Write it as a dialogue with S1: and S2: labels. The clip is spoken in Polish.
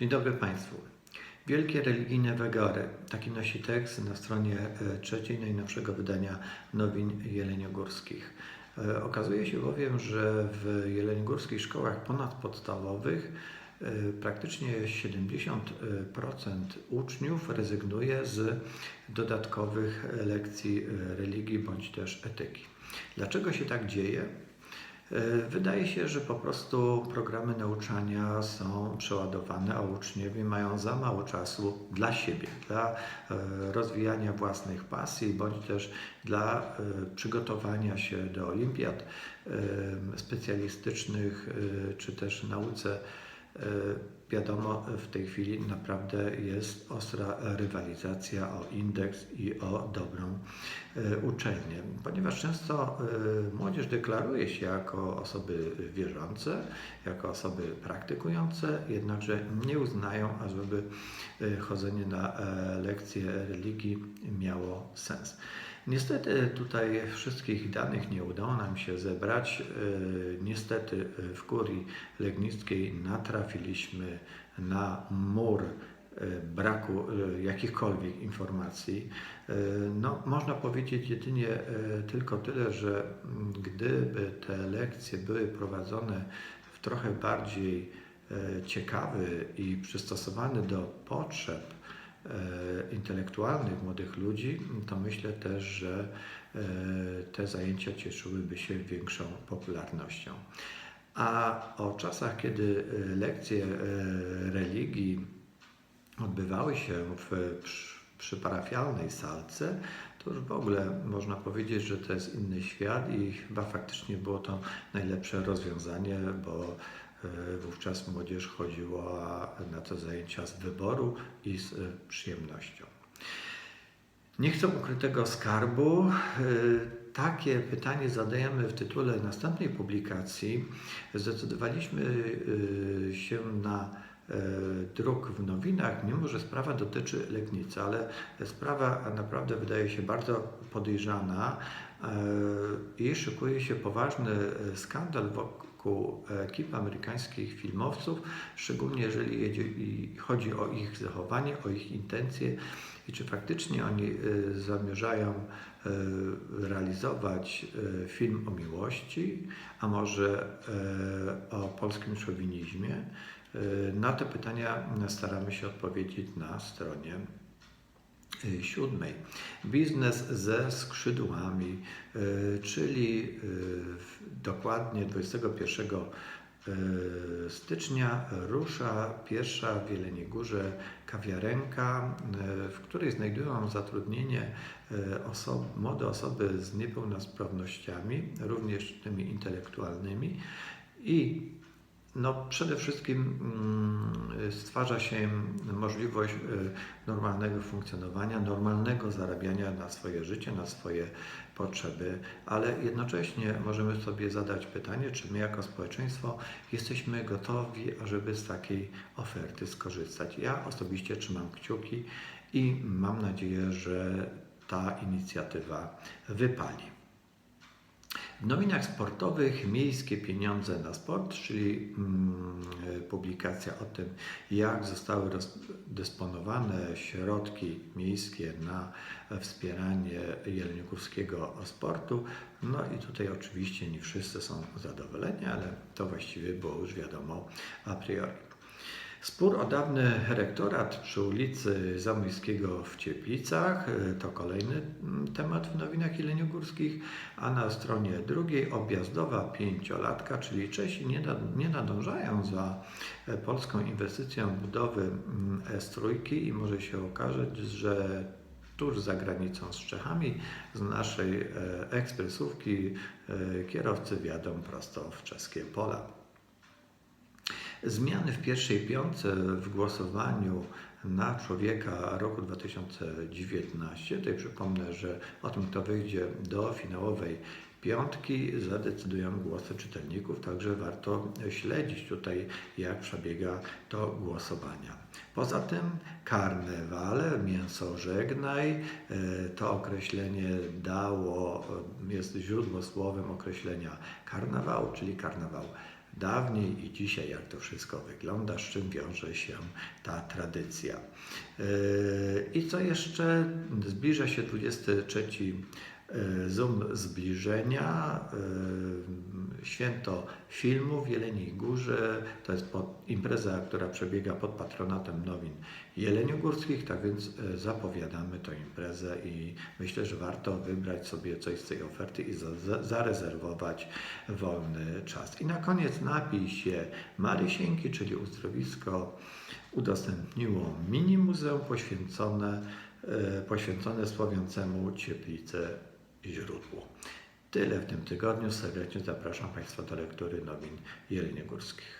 S1: Dzień dobry Państwu. Wielkie religijne wegary. Taki nosi tekst na stronie e, trzeciej najnowszego wydania Nowin Jeleniogórskich. E, Okazuje się bowiem, że w jeleniogórskich szkołach ponadpodstawowych e, praktycznie 70% uczniów rezygnuje z dodatkowych lekcji religii bądź też etyki. Dlaczego się tak dzieje? E, Wydaje się, że po prostu programy nauczania są przeładowane, a uczniowie mają za mało czasu dla siebie, dla e, rozwijania własnych pasji, bądź też dla e, przygotowania się do olimpiad specjalistycznych, czy też nauce. E, Wiadomo, w tej chwili naprawdę jest ostra rywalizacja o indeks i o dobrą e, uczelnię, ponieważ często e, młodzież deklaruje się jako osoby wierzące, jako osoby praktykujące, jednakże nie uznają, ażeby chodzenie na lekcje religii miało sens. Niestety tutaj wszystkich danych nie udało nam się zebrać. E, Niestety e, w kurii legnickiej natrafiliśmy na mur e, braku jakichkolwiek informacji. No, można powiedzieć jedynie tylko tyle, że gdyby te lekcje były prowadzone w trochę bardziej ciekawy i przystosowany do potrzeb intelektualnych młodych ludzi, to myślę też, że e, te zajęcia cieszyłyby się większą popularnością. A o czasach, kiedy e, lekcje e, religii odbywały się w, przy, parafialnej salce, to już w ogóle można powiedzieć, że to jest inny świat i chyba faktycznie było to najlepsze rozwiązanie, bo e, wówczas młodzież chodziła na te zajęcia z wyboru i z e, przyjemnością. Nie chcę ukrytego skarbu. E, Takie pytanie zadajemy w tytule następnej publikacji. Zdecydowaliśmy e, się na e, druk w nowinach, mimo że sprawa dotyczy Legnicy, ale sprawa naprawdę wydaje się bardzo podejrzana e, i szykuje się poważny e, skandal ekip amerykańskich filmowców, szczególnie jeżeli chodzi o ich zachowanie, o ich intencje i czy faktycznie oni e, zamierzają e, realizować e, film o miłości, a może o polskim szowinizmie. Na te pytania staramy się odpowiedzieć na stronie siódmej. Biznes ze skrzydłami, czyli w- dokładnie 21 y, stycznia rusza pierwsza w Jeleniej Górze kawiarenka, y, w której znajdują zatrudnienie y, osob, młode osoby z niepełnosprawnościami, również tymi intelektualnymi. I no, przede wszystkim mm, stwarza się możliwość y, normalnego funkcjonowania, normalnego zarabiania na swoje życie, na swoje potrzeby, ale jednocześnie możemy sobie zadać pytanie, czy my jako społeczeństwo jesteśmy gotowi, ażeby z takiej oferty skorzystać. Ja osobiście trzymam kciuki i mam nadzieję, że ta inicjatywa wypali. W nowinach sportowych Miejskie Pieniądze na Sport, czyli mm, publikacja o tym, jak zostały rozdysponowane środki miejskie na wspieranie jeleniogórskiego sportu. No i tutaj oczywiście nie wszyscy są zadowoleni, ale to właściwie było już wiadomo a priori. Spór o dawny rektorat przy ulicy Zamojskiego w Cieplicach e, to kolejny mm, temat w nowinach jeleniogórskich, a na stronie drugiej objazdowa pięciolatka, czyli Czesi nie, nie nadążają za e, polską inwestycją budowy mm, S3 i może się okazać, że tuż za granicą z Czechami z naszej e, ekspresówki kierowcy wjadą prosto w czeskie pola. Zmiany w pierwszej piątce w głosowaniu na człowieka roku 2019. Tutaj przypomnę, że o tym, kto wyjdzie do finałowej piątki, zadecydują głosy czytelników, także warto śledzić tutaj, jak przebiega to głosowania. Poza tym karnewale, mięso żegnaj, e, to określenie dało, e, jest źródło słowem określenia karnawał, czyli karnawał dawniej i dzisiaj, jak to wszystko wygląda, z czym wiąże się ta tradycja. Yy, I co jeszcze? Zbliża się 23 yy, Zoom zbliżenia, yy, święto filmu w Jeleniej Górze. To jest impreza, która przebiega pod patronatem Nowin Jeleniogórskich, tak więc yy, zapowiadamy tę imprezę i myślę, że warto wybrać sobie coś z tej oferty i za, za, zarezerwować wolny czas. I na koniec napij się Marysieńki, czyli uzdrowisko udostępniło mini muzeum poświęcone, e, poświęcone sławiącemu Cieplicę Źródło. Tyle w tym tygodniu. Serdecznie zapraszam Państwa do lektury nowin jeleniogórskich.